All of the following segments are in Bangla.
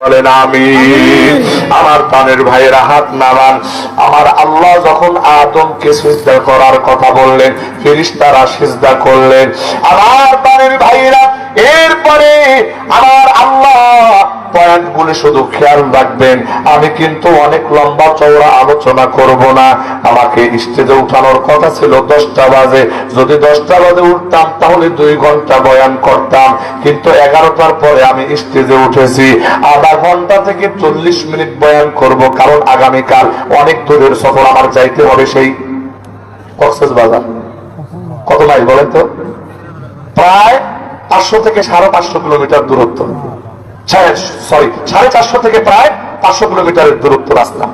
বলেন আমি আমার প্রাণের ভাইয়েরা হাত নামান আমার আল্লাহ যখন আদমকে সিজদা করার কথা বললেন ফিরিস্তারা সিজদা করলেন। আমার প্রাণের ভাইয়েরা এরপরে আমার আল্লাহ পয়েন্ট গুলি শুধু খেয়াল রাখবেন, আমি কিন্তু অনেক লম্বা চওড়া আলোচনা করব না। আমাকে স্টেজে উঠানোর কথা ছিল দশটা বাজে। যদি দশটা বাজে উঠতাম, তাহলে দুই ঘণ্টা বয়ান করতাম। কিন্তু এগারোটার পরে আমি স্টেজে উঠেছি। আধা ঘণ্টা থেকে চল্লিশ মিনিট বয়ান করব, কারণ আগামীকাল অনেক দূরের সফর। আমার যাইতে হবে সেই কক্সেস বাজার। কত মাইল বলেন তো? প্রায় পাঁচশো থেকে সাড়ে পাঁচশো কিলোমিটার দূরত্ব। সরি সাড়ে চারশো থেকে প্রায় পাঁচশো কিলোমিটারের দূরত্ব রাস্তা।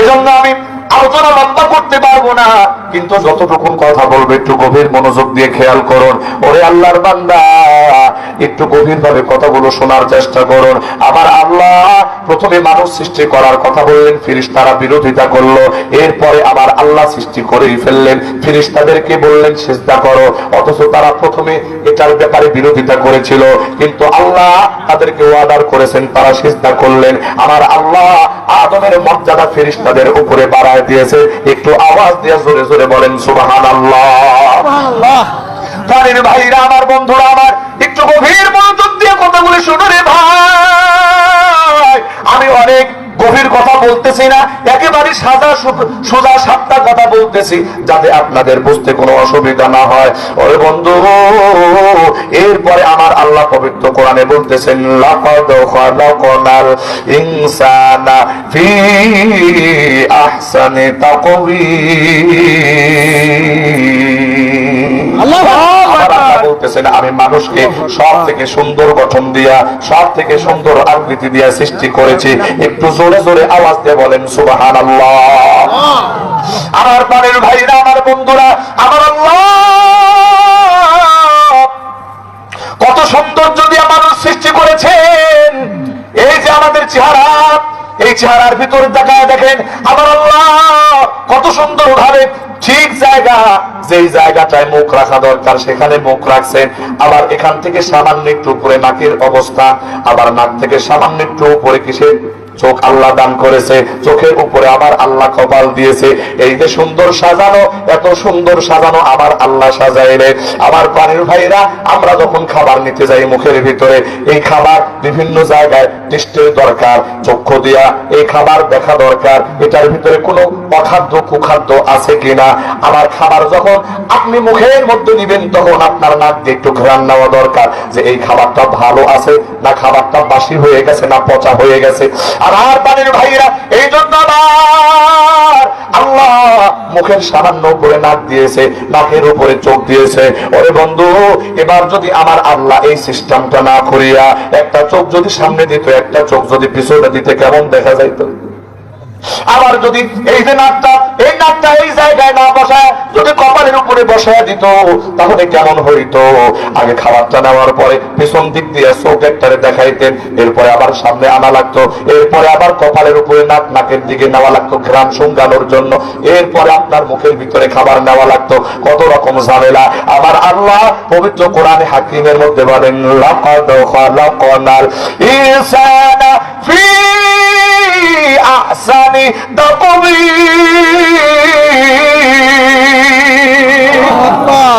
এজন্য আমি আলোচনা লম্বা করতে পারব না। কিন্তু যতটুকুন কথা বলব, একটু গভীর মনোযোগ দিয়ে খেয়াল করুন। ওরে আল্লাহর বান্দা, একটু গভীর ভাবে কথাগুলো শোনার চেষ্টা করুন। আমার আল্লাহ প্রথমে মানুষ সৃষ্টি করার কথা বললেন ফিরিস তারা বিরোধিতা করল। এরপরে আবার আল্লাহ সৃষ্টি করেই ফেললেন। ফিরিস তাদেরকে বললেন চেষ্টা করো। অথচ তারা প্রথমে এটার ব্যাপারে বিরোধিতা করেছিল। কিন্তু আল্লাহ তাদেরকে ওয়াদার করেছেন, তারা চেষ্টা করলেন। আমার আল্লাহ আদমের মর্যাদা ফেরিস্তাদের উপরে বাড়ায় দিয়েছে। একটু আওয়াজ দিয়ে জোরে জোরে বলেন সুবাহান আল্লাহ। ভাইরা আমার বন্ধুরা আমার একটু গভীর মনোযোগ দিয়ে কথাগুলি শুনো রে ভাই। গভীর কথা বলতেছি না, একেবারে সাদা সু- সোজা সাতটা কথা বলতেছি, যাতে আপনাদের বুঝতে কোনো অসুবিধা না হয়। ওরে বন্ধু, এরপরে আমার আল্লাহ পবিত্র কোরআনে বলতেছেন, লাকাদ খালাকনাল ইনসানা ফি আহসানি তাকওয়িম। আল্লাহ বলতেছেন আমি মানুষকে সব থেকে সুন্দর গঠন দিয়া সব থেকে সুন্দর আকৃতি দিয়া সৃষ্টি করেছি। একটু জোরে জোরে আওয়াজ দিয়ে বলেন সুবাহান আমার পানের ভাইরা, আমার বন্ধুরা, আমার আল্লাহ! কত সৌন্দর্য দিয়ে মানুষ সৃষ্টি করেছেন। এই যে আমাদের চেহারা, এই চেহারার ভিতরে দেখায় দেখেন, আমার আল্লাহ, কত সুন্দর ভাবে ঠিক জায়গা, যেই জায়গাটায় মুখ রাখা দরকার, সেখানে মুখ রাখছেন। আবার এখান থেকে সামান্য একটু উপরে, নাকের অবস্থা, আবার নাক থেকে সামান্য একটু উপরে, কিসের? চোখ আল্লাহ দান করেছে, চোখের উপরে আবার আল্লাহ কপাল দিয়েছে। এই যে সুন্দর সাজানো, এত সুন্দর সাজানো আমার আল্লাহ সাজাইলে। আমার প্রাণীর ভাইরা, আমরা যখন খাবার নিতে যাই মুখের ভিতরে, এই খাবার বিভিন্ন জায়গায় টেস্টের দরকার। চক্ষু দিয়া এই খাবার দেখা দরকার। এটার ভিতরে কোনো অখাদ্য, কুখাদ্য আছে কিনা? আমার খাবার যখন আপনি মুখের মধ্যে নিবেন, তখন আপনার নাক দিয়ে একটু ঘ্রাণ নেওয়া দরকার যে এই খাবারটা ভালো আছে, না খাবারটা বাসি হয়ে গেছে, না পচা হয়ে গেছে। আমার বাড়ির ভাইরা এই জন্য আল্লাহ মুখের সামান্য উপরে নাক দিয়েছে, নাকের উপরে চোখ দিয়েছে। ওরে বন্ধু, এবার যদি আমার আল্লাহ এই সিস্টেমটা না করিয়া একটা চোখ যদি সামনে দিত, একটা চোখ যদি পিছনে দিতে, কেমন দেখা যাইতো? আবার যদি এই যে নাকটা এই নাকটা এই জায়গায় না বসায়, যদি কপালের উপরে বসায় দিত, তাহলে কেমন হইতো? আগে খাবারটা নেওয়ার পরে পেছন দিক দিয়ে চোখ একটারে দেখাইতেন, এরপরে আবার সামনে আনা লাগতো, এরপরে আবার কপালের উপরে নাক, নাকের দিকে নেওয়া লাগতো ঘ্রাম শুঙ্গানোর জন্য, এরপরে আপনার মুখের ভিতরে খাবার নেওয়া লাগতো। কত রকম ঝামেলা। আমার আল্লাহ পবিত্র কোরআনে হাকিমের মধ্যে বলেন, লাকাদ খালাকনাল তাকবীর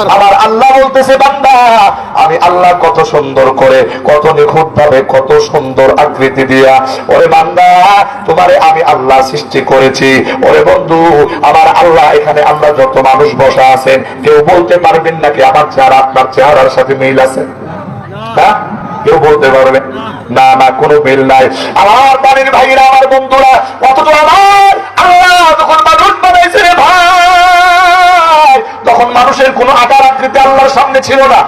আমার আল্লাহ বলতেছে বান্দা আমি আল্লাহ কত সুন্দর করে কত নিখুঁত ভাবে কত সুন্দর আকৃতি দিয়া ওরে বান্দা তোমারে আমি আল্লাহ সৃষ্টি করেছি। ওরে বন্ধু আমার আল্লাহ এখানে আমরা যত মানুষ বসা আছেন কেউ বলতে পারবেন নাকি আমার চেহারা আপনার চেহারার সাথে মিল আছে? হ্যাঁ? কেউ বলতে পারবে, না না, কোনো মিল নাই। আমার বাড়ির ভাইরা আমার বন্ধুরা অথচ আমার? আল্লাহ, যখন মানুষ বানাইছে রে ভাই, তখন মানুষের কোনো আকার আকৃতি আল্লাহর সামনে ছিল না,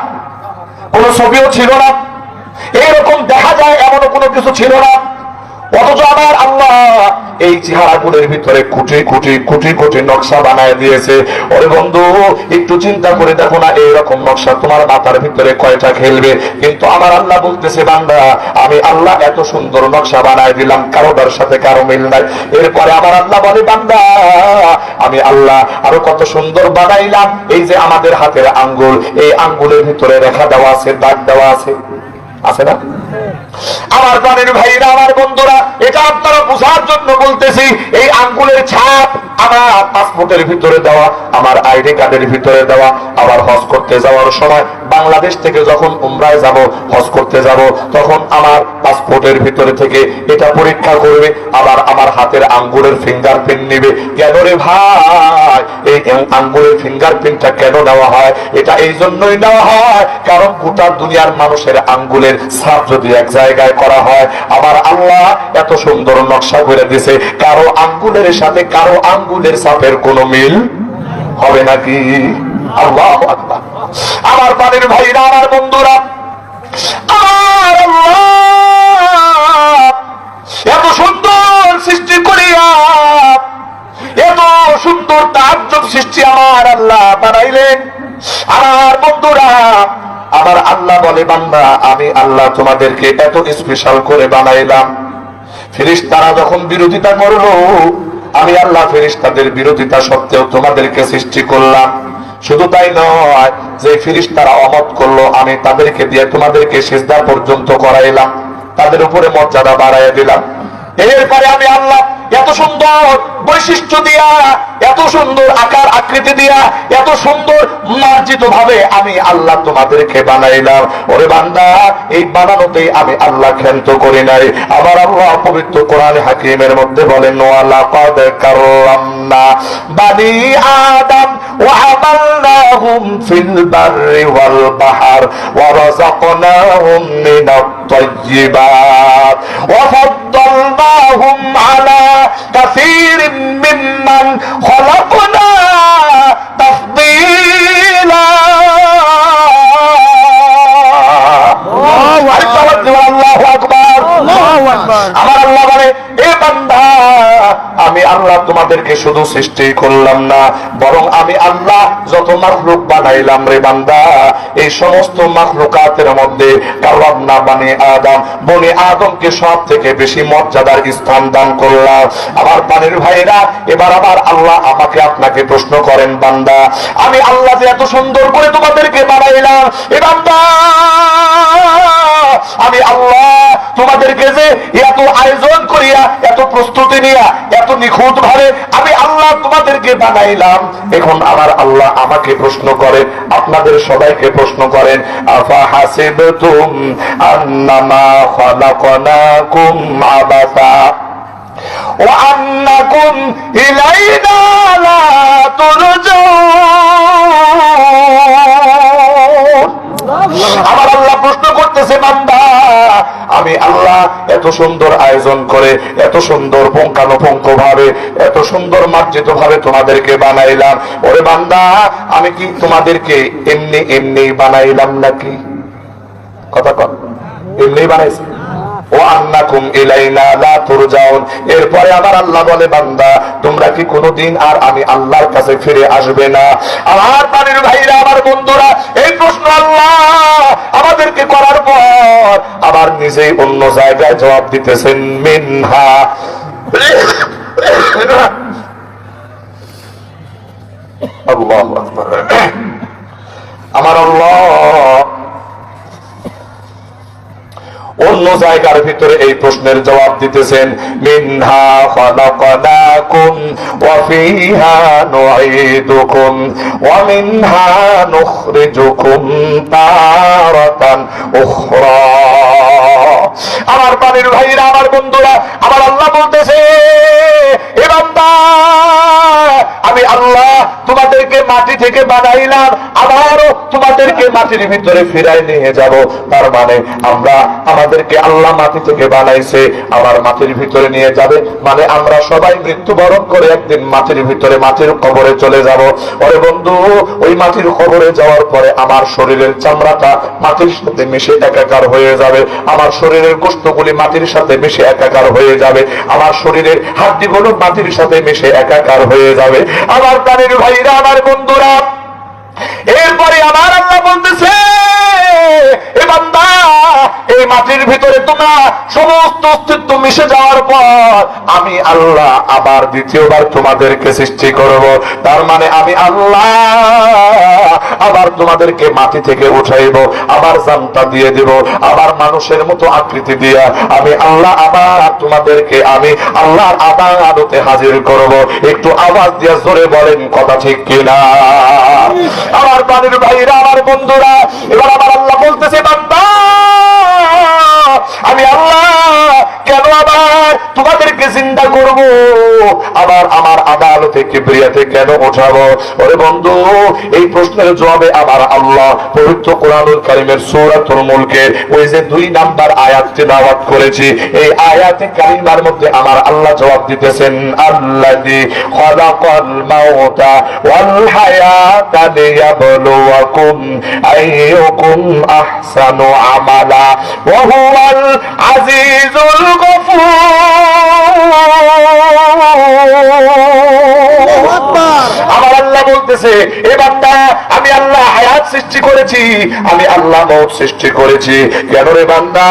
কোনো ছবিও ছিল না। এরকম দেখা যায়, এমনও কোনো কিছু ছিল না। অথচ আমার আল্লাহ এই চেহারাগুলোর ভিতরে কুটি কুটি কুটি কুটি নকশা বানায় দিয়েছে। ওরে বন্ধু, একটু চিন্তা করে দেখো না এইরকম নকশা তোমার মাথার ভিতরে কয়টা খেলবে? কিন্তু আমার আল্লাহ বলতেছে, বান্দা, আমি আল্লাহ এত সুন্দর নকশা বানায় দিলাম কারোটার সাথে কারও মিল নাই। এরপরে আমার আল্লাহ বলে, বান্দা, আমি আল্লাহ আরও কত সুন্দর বানাইলাম। এই যে আমাদের হাতের আঙ্গুল, এই আঙ্গুলের ভিতরে রেখা দেওয়া আছে, দাগ দেওয়া আছে। আছে না? আমার প্রাণের ভাইরা, আমার বন্ধুরা, এটা আপনারা বোঝার জন্য বলতেছি, এই আঙ্গুলের ছাপ আমার পাসপোর্টের ভিতরে দেওয়া, আমার আইডি কার্ডের ভিতরে দেওয়া, আবার হজ করতে যাওয়ার সময় বাংলাদেশ থেকে যখন উমরায় যাব, হজ করতে যাব, তখন আমার পাসপোর্টের ভিতরে থেকে এটা পরীক্ষা করবে, আবার আমার হাতের আঙ্গুলের ফিঙ্গারপ্রিন্ট নিবে। কেন রে ভাই? এই আঙ্গুলের ফিঙ্গারপ্রিন্টটা কেন নেওয়া হয়? এটা এই জন্যই নেওয়া হয়, কারণ গোটা দুনিয়ার মানুষের আঙ্গুলের ছাপ যদি এক জায়গায় করা হয় আল্লাহ এত সুন্দর নকশা করে দিছে কারও আঙ্গুলের সাথে কারও আঙ্গুলের কোনো মিল হবে নাকি আল্লাহ। আমার পানির ভাইরা, আমার বন্ধুরা এত সুন্দর সৃষ্টি করিয়া, এত সুন্দর তাজ্জব সৃষ্টি আমার আল্লাহ বানাইলেন আমার বন্ধুরা, আমার আল্লাহ বলে, বান্দা, আমি আল্লাহ তোমাদেরকে এত স্পেশাল করে বানাইলাম। ফেরেশতারা যখন বিরোধিতা করল, আমি আল্লাহ ফেরেশতাদের বিরোধিতা সত্ত্বেও তোমাদেরকে সৃষ্টি করলাম। শুধু তাই নয়, যে ফিরিস্তারা অমত করল, আমি তাদেরকে দিয়ে তোমাদেরকে সিজদা পর্যন্ত করাইলাম। তাদের উপরে মর্যাদা বাড়াইয়া দিলাম। এরপরে আমি আল্লাহ এত সুন্দর বৈশিষ্ট্য দিয়া এত সুন্দর আকার আকৃতি দিয়া এত সুন্দর মার্জিত ভাবে আমি আল্লাহ তোমাদেরকে বানাইলাম ওরে বান্দা এই বানানোতেই আমি আল্লাহ ক্ষান্ত করি নাই আবার আল্লাহ পবিত্র কোরআন হাকিমের মধ্যে বলেন ওয়ালা কদ কাররামনা বানি আদম وحملناهم في البر والبحر ورزقناهم من الطيبات وفضلناهم على كثير ممن খলকনা তাফদীল আমি আল্লাহ তোমাদেরকে শুধু সৃষ্টি করলাম না, বরং আমি আল্লাহ যত মাখলুক বানাইলাম রে বান্দা, এই সমস্ত মাখলুকাতের মধ্যে কারণ না বানি আদম, বনি আদমকে সব থেকে বেশি মর্যাদার স্থান দান করলাম। আমার পানির ভাইরা, এবার আবার আল্লাহ আমাকে আপনাকে প্রশ্ন করেন, বান্দা, আমি আল্লাহ যে এত সুন্দর করে তোমাদেরকে বানাইলাম, এ বান্দা, আমি আল্লাহ তোমাদেরকে যে এত আয়োজন করিয়া, এত প্রস্তুতি নিয়া, এত নিখুঁত ভাবে আমি আল্লাহ তোমাদেরকে বানাইলাম এখন আমার আল্লাহ আমাকে প্রশ্ন করেন আপনাদের সবাইকে প্রশ্ন করেন আফা হাসিবতুম আন্নামা খালাকনাকুম আবাসা وأنكم إلينا لا ترجعون আমার আল্লাহ প্রশ্ন করতেছে, বান্দা, আমি আল্লাহ এত সুন্দর আয়োজন করে, এত সুন্দর পুঙ্খানুপুঙ্খ ভাবে এত সুন্দর মার্জিত ভাবে তোমাদেরকে বানাইলাম। ওরে বান্দা, আমি কি তোমাদেরকে এমনি এমনি বানাইলাম নাকি? কথা কর এমনি বানাইছি? এরপরে আমার আল্লাহ বলে, বান্দা, তোমরা কি কোনোদিন আর আমি আল্লাহর কাছে ফিরে আসবে না? আমার পানির ভাইরা, আমার বন্ধুরা নিজেই অন্য জায়গায় জবাব দিতেছেন মিনহা। আল্লাহ আমার আল্লাহ অন্য জায়গার ভিতরে এই প্রশ্নের জবাব দিতেছেন আমার পানির ভাইরা, আমার বন্ধুরা, আমার আল্লাহ বলতেছে, এ বান্দা আমি আল্লাহ তোমাদেরকে মাটি থেকে বানাইলাম, আবারও তোমাদেরকে মাটির ভিতরে ফিরাই নিয়ে যাব। তার মানে আমরা আমাদেরকে আল্লাহ মাটি থেকে বানাইছে, আবার মাটির ভিতরে নিয়ে যাবে। মানে আমরা সবাই মৃত্যুবরণ করে একদিন মাটির ভিতরে মাটির কবরে চলে যাব। ওরে বন্ধু, ওই মাটির কবরে যাওয়ার পরে আমার শরীরের চামড়াটা মাটির সাথে মিশে একাকার হয়ে যাবে। আমার শরীরের গোস্তগুলি মাটির সাথে মিশে একাকার হয়ে যাবে। আমার শরীরের হাড্ডিগুলো মাটির সাথে মিশে একাকার হয়ে যাবে। আমার প্রাণের ভাইরা আমার বন্ধুরা। এরপরে আমার আল্লাহ বলতেছে এ বান্দা এই মাটির ভিতরে তোমরা সমস্ত অস্তিত্ব মিশে যাওয়ার পর আমি আল্লাহ আবার দ্বিতীয়বার তোমাদেরকে সৃষ্টি করব। তার মানে আমি আল্লাহ আবার তোমাদেরকে মাটি থেকে উঠাইব, আবার জানতা দিয়ে দেব, আবার মানুষের মতো আকৃতি দিয়া আমি আল্লাহ আবার তোমাদেরকে আমি আল্লাহর আদালতে হাজির করব। একটু আওয়াজ দিয়ে জোরে বলেন, কথা ঠিক কিনা? আমার প্রাণীর ভাইরা, আমার বন্ধুরা, এবার আমার আল্লাহ বলতেছে, বান্দা! তোমাদেরকে চিন্তা করব। আবার আমার আদালতে কিবরিয়াতে কেন ওঠাবো? ওরে বন্ধু, এই প্রশ্নের জবাবে আবার আল্লাহ পবিত্র কোরআনুল কারিমের সূরাতুল মুলকে ওই যে দুই নাম্বার আয়াত তেলাওয়াত করেছি, এই আয়াতে কারিমার মধ্যে আমার আল্লাহ জবাব দিতেছেন, আল্লাযী খালাকাল মাউতা ওয়াল হায়াতা লিয়াবলুয়াকুম আইয়ুকুম আহসানু আমালা, ওয়া হুয়াল আজিজুল গফুর। আমার আল্লাহ বলতেছে এ বান্দা হায়াত সৃষ্টি করেছি, আমি আল্লাহ মৌত সৃষ্টি করেছি। কেন রে বান্দা?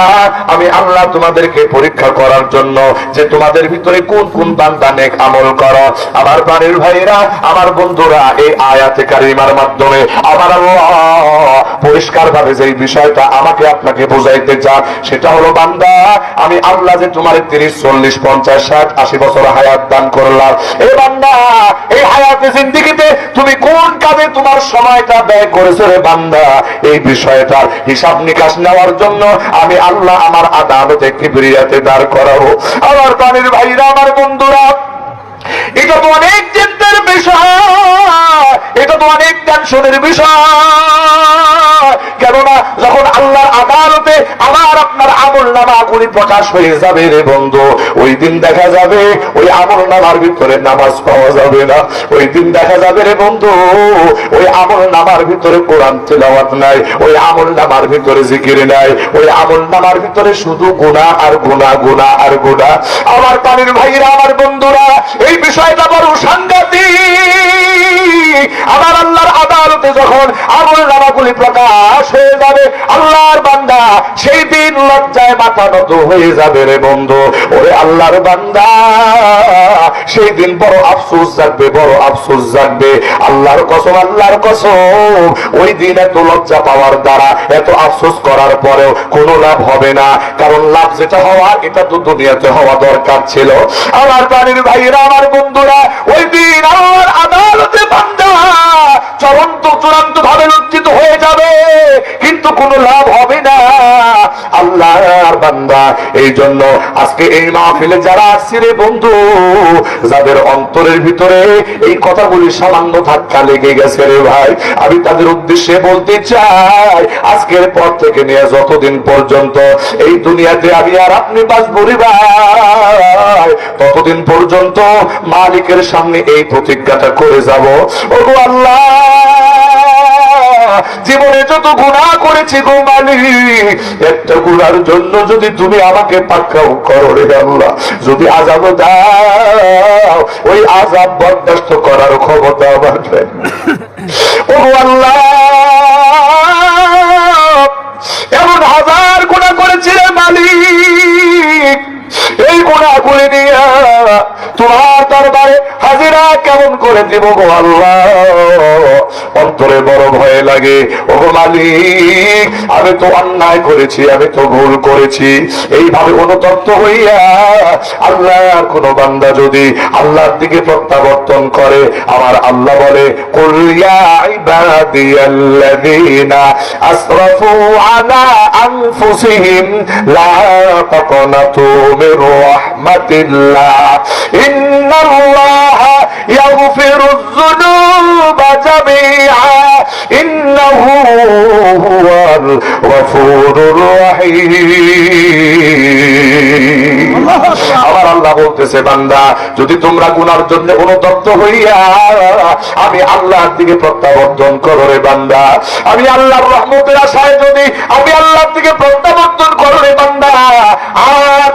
আমি আল্লাহ তোমাদেরকে পরীক্ষা করার জন্য যে তোমাদের ভিতরে কোন কোন বান্দা নেক আমল করো। আমার প্রাণীর ভাইরা আমার বন্ধুরা, এই আয়াতে কারিমার মাধ্যমে আমার আল্লাহ পরিষ্কার ভাবে যে বিষয়টা আমাকে আপনাকে বোঝাইতে চান, সেটা হলো বান্দা, আমি আল্লাহ যে তোমার তিরিশ, চল্লিশ, পঞ্চাশ, ষাট, আশি বছর হায়াত দান করলাম। এই বান্দা, এই হায়াতে জিন্দিগিতে তুমি কোন কাজে তোমার সময়টা ব্যয় করেছ? রে বান্দা, এই বিষয়টার হিসাব নিকাশ নেওয়ার জন্য আমি আল্লাহ আমার আদালতে কিবরিয়াতে দাঁড় করাবো। আমার পানির ভাইরা, আমার বন্ধুরা এটা তো অনেক চিন্তার বিষয়। এটা তো অনেক টেনশনের বিষয়। কেননা যখন আল্লাহর আদালতে আমার আপনার আমল নামাগুলি প্রকাশ হয়ে যাবে রে বন্ধু, ওই দিন দেখা যাবে ওই আমল নামার ভিতরে নামাজ পাওয়া যাবে না। ওই দিন দেখা যাবে রে বন্ধু, ওই আমল নামার ভিতরে কোরআন তেলাওয়াত নাই, ওই আমল নামার ভিতরে জিকির নাই, ওই আমল নামার ভিতরে শুধু গুণা আর গুণা গুণা আর গুণা আমার পানির ভাইরা, আমার বন্ধুরা, এই বিষয়টা বড় সাংঘাতিক। আমার আদালতে যখন আমল নামাগুলি প্রকাশ হয়ে যাবে, আল্লাহর বান্দা সেই দিন লজ্জায় মাথা নত হয়ে যাবে রে বন্ধু। ওরে আল্লাহর বান্দা, সেই দিন বড় আফসোস জাগবে, বড় আফসোস জাগবে। আল্লাহর কসম আল্লাহর কসম, ওই দিন এত লজ্জা পাওয়ার দ্বারা, এত আফসোস করার পরেও কোনো লাভ হবে না। কারণ লাভ যেটা হওয়ার, এটা তো দুনিয়াতে হওয়া দরকার ছিল। আমার প্রাণীর ভাইয়েরা আমার বন্ধুরা, ওই দিন আল্লাহর আদালতে বান্দা চূড়ান্ত চূড়ান্ত ভাবে লজ্জিত হয়ে যাবে। কিন্তু কোনো লাভ হবে না। আল্লাহর বান্দা এই জন্য আজকে এই মাহফিলে যারা আসছে রে বন্ধু, যাদের অন্তরের ভিতরে এই কথাগুলি সামান্য ধাক্কা লেগে গেছে রে ভাই, আমি তাদের উদ্দেশ্যে বলতে চাই, আজকের পর থেকে নিয়ে যতদিন পর্যন্ত এই দুনিয়াতে আমি আর আপনি বাঁচবো রে ভাই, ততদিন পর্যন্ত মালিকের সামনে এই প্রতিজ্ঞাটা করে যাব। ওগো আল্লাহ জীবনে যত গুণা করেছি গো মালিক একটা গুণার জন্য যদি তুমি আমাকে পাক্কাও করো রে আল্লাহ। যদি আজাব দাও, ওই আজাব বরদাস্ত করার ক্ষমতা আমার ও আল্লাহ, এমন হাজার গুণা করেছি রে মালিক। এই গুণা করে নিয়ে তোমার দরবারে হাজিরা কেমন করে দিব গো আল্লাহ? অন্তরে বড় ভয় লাগে। ও মালিক, আমি তো অন্যায় করেছি, আমি তো ভুল করেছি। এইভাবে অনুতপ্ত হইয়া আল্লাহর কোন বান্দা যদি আল্লাহর দিকে প্রত্যাবর্তন করে, আমার আল্লাহ বলে কুলিয়া ইন্নাল্লাহা ইয়াগফিরুয যুনুবা জামিআ ইন্নাহু হুয়াল গফুরুর রহিম আমার আল্লাহ বলতেছে বান্দা যদি তোমরা গুনার জন্য অনুতপ্ত হইয়া আমি আল্লাহর দিকে প্রত্যাবর্তন করো রে বান্দা। আমি আল্লাহর রহমতের আশায় যদি আমি আল্লাহর দিকে প্রত্যাবর্তন করো রে বান্দা আর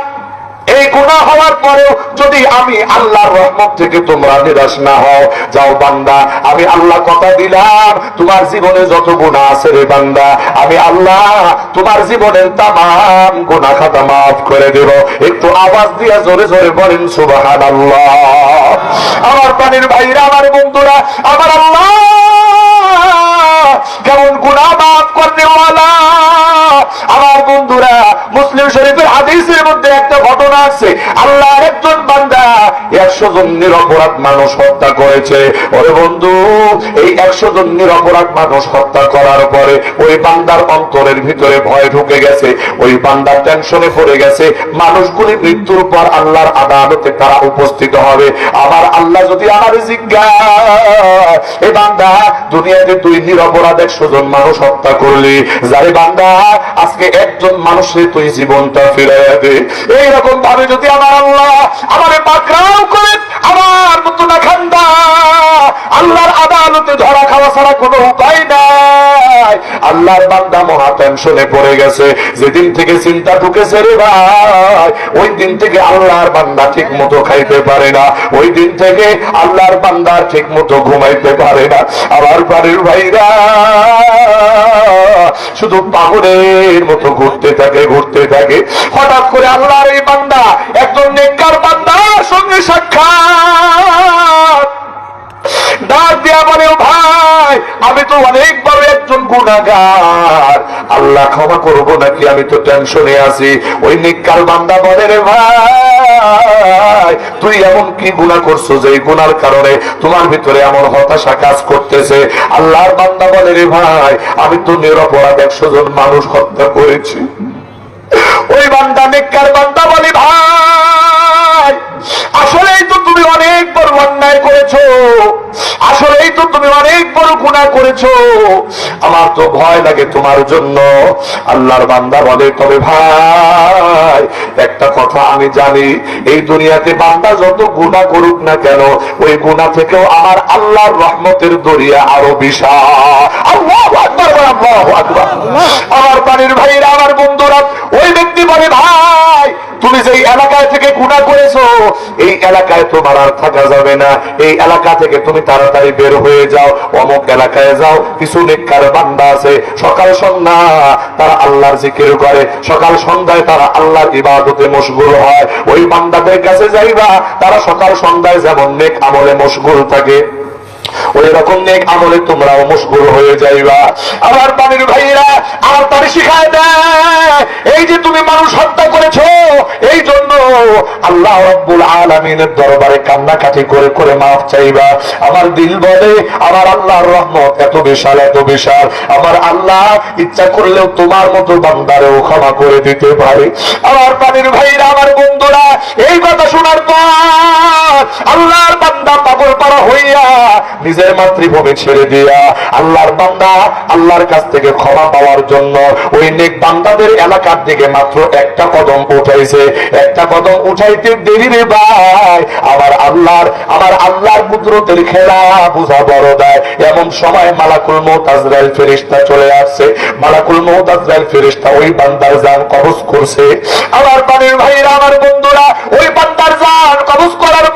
এই গুণা হওয়ার পরেও যদি আমি আল্লাহর রহমত থেকে তোমরা নিরাশ না হও, যাও বান্দা, আমি আল্লাহ কথা দিলাম, তোমার জীবনে যত গুণা আছে রে বান্দা, আমি আল্লাহ তোমার জীবনের তাম গুণা খাতা মাফ করে দেব। একটু আওয়াজ দিয়ে জোরে জোরে বলেন সুবাহান আল্লাহ আমার পানির ভাইরা, আমার বন্ধুরা, আমার আল্লাহ, কেমন গুণা মাফ করতে আমার বন্ধুরা মুসলিম শরীফের হাদিসের মধ্যে একটা ঘটনা আছে। বান্দা একশো জন নিরপরাধ মানুষ হত্যা করেছে। ওরে বন্ধু, এই একশো জন নিরপরাধ মানুষ হত্যা করার পরে ওই বান্দার অন্তরের ভিতরে ভয় ঢুকে গেছে, ওই বান্দার টেনশনে পড়ে গেছে। মানুষগুলি মৃত্যুর পর আল্লাহর আদালতে তারা উপস্থিত হবে। আমার আল্লাহ যদি আমার জিজ্ঞা, এ বান্দা, দুনিয়াতে তুই নিরপরাধ একশো জন মানুষ হত্যা করলি, যারে বান্দা, আজকে একজন মানুষের তুই জীবনটা ফিরাইয়া দে। এইরকম ভাবে যদি আমার আল্লাহ আমারে পাকড়াও করে আমার মতো না খান্দা। আল্লাহর আদালতে ধরা খাওয়া ছাড়া কোনো উপায় নাই। আল্লাহর বান্দা মহা টেনশনে পড়ে গেছে। যেদিন থেকে চিন্তা ঢুকেছে রে ভাই, ওই দিন থেকে আল্লাহর বান্দা ঠিক মতো খাইতে পারে না। ওই দিন থেকে আল্লাহর বান্দা ঠিক মতো ঘুমাইতে পারে না। আবার বাড়ির ভাইরা, শুধু পাগলের মতো ঘুরতে থাকে ঘুরতে থাকে। হঠাৎ করে আল্লাহর এই বান্দা, একজন নেককার বান্দার সঙ্গে সাক্ষাৎ। ডাক দিয়া বলে, "ও ভাই, আমি তো অনেক বড় একজন গুণাগার আল্লাহ ক্ষমা করব নাকি আমি তো টেনশনে আছি? ওই নিকাল বান্দা বলে রে ভাই, তুই এমন কি গুণা করছ যে গুনার কারণে তোমার ভিতরে এমন হতাশা কাজ করতেছে? আল্লাহর বান্দা বলে রে ভাই, আমি তো নিরপরাধ একশো জন মানুষ হত্যা করেছি। ওই বান্দা নেককার বান্দা বলে ভাই, আসলেই তো তুমি অনেক বড় অন্যায় করেছ। আসলেই তো তুমি অনেক বড় গুণা করেছ। আমার তো ভয় লাগে তোমার জন্য। আল্লাহর বান্দা বলে তবে ভাই একটা কথা আমি জানি এই দুনিয়াতে বান্দা যত গুণা করুক না কেন ওই গুণা থেকেও আমার আল্লাহর রহমতের দরিয়া আরও বিশাল। আমার পানির ভাইরা আমার বন্ধুরা ওই ব্যক্তি বলে ভাই তুমি যেই এলাকায় থেকে গুণা করেছ, এই এলাকায় তোমার আর থাকা যাবে না। এই এলাকা থেকে তুমি তাড়াতাড়ি বের হয়ে যাও, অমুক এলাকায় যাও। কিছু নেককার বান্দা আছে, সকাল সন্ধ্যা তারা আল্লাহর জিকির করে, সকাল সন্ধ্যায় তারা আল্লাহর ইবাদতে মশগুল হয়। ওই বান্দাদের কাছে যাইবা, তারা সকাল সন্ধ্যায় যেমন নেক আমলে মশগুল থাকে, ওই রকম নেক আমলে তোমরাও মুশগুল হয়ে যাইবা। আমার পানির ভাইরা আমার তারে শিখায় দেয়, এই যে তুমি মানুষ হত্যা করেছ এই জন্য আল্লাহ রব্বুল আলমিনের দরবারে কান্নাকাটি করে করে মাফ চাইবা। আমার দিল বলে, আমার আল্লাহর রহমত এত বিশাল এত বিশাল। আমার আল্লাহ ইচ্ছা করলেও তোমার মতো বান্দারেও ক্ষমা করে দিতে পারে। আমার পানির ভাইরা, আমার বন্ধুরা, এই কথা শোনার পর আল্লাহর বান্দা পাগল পাড়া হইয়া নিজের মাতৃভূমি ছেড়ে দিয়া আল্লাহর বান্দা আল্লাহর কাছ থেকে ক্ষমা পাওয়ার জন্য ওই নেক বান্দাদের এলাকার দিকে মাত্র একটা কদম উঠাইছে। একটা কদম উঠাইতে দেরি রে ভাই। আমার আল্লাহর আমার আল্লাহর কুদরতের খেলা বুঝা বড় দেয়। এমন সময় মালাকুল মৌত আজরাইল ফেরিস্তা চলে আসছে। মালাকুল মৌত আজরাইল ফেরিস্তা ওই বান্দার যান কবজ করছে। আমার পানির ভাইরা, আমার বন্ধুরা, ওই বান্দার যান কবজ করার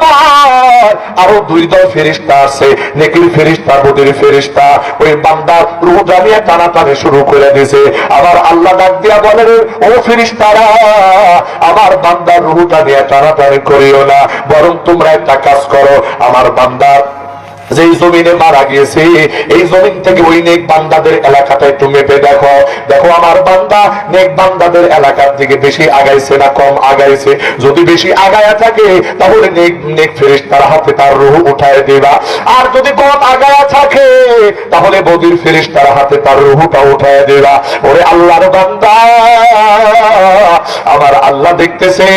আরও দুই দল ফেরিস্তা আছে। নেকির ফেরিস্তা বদির ফেরিস্তা ওই বান্দার রুহ জানিয়ে টানাটানি শুরু করে দিয়েছে। আবার আল্লাহ ডাক দিয়া বলেন ও ফেরিস্তারা আমার বান্দার রুহ জানিয়ে টানাটানি করিও না, বরং তোমরা একটা কাজ করো। আমার বান্দার যেই জমিনে মারা গিয়েছে, এই জমিন থেকে ওই নেক বান্দাদের এলাকাটা একটু মেপে দেখো। দেখো, আমার বান্দা নেক বান্দাদের এলাকার দিকে বেশি আগাইছে না, কম আগাইছে। যদি বেশি আগায়া থাকে, তাহলে নেক নেক ফেরিস তার হাতে তার রুহ উঠায় দেবা। আর যদি কম আগায়া থাকে, তাহলে বদির ফেরিস তার হাতে তার রুহটা উঠায় দেবা। ওরে আল্লাহর বান্দা, আমার আল্লাহ দেখতেছে,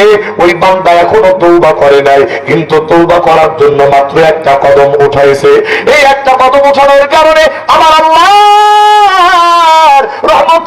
ওই বান্দা এখনও তৌবা করে নাই। কিন্তু তৌবা করার জন্য মাত্র একটা কদম উঠাইছে। হয়েছে। এই একটা কত বোঝানোর কারণে আমার আল্লাহ রহমত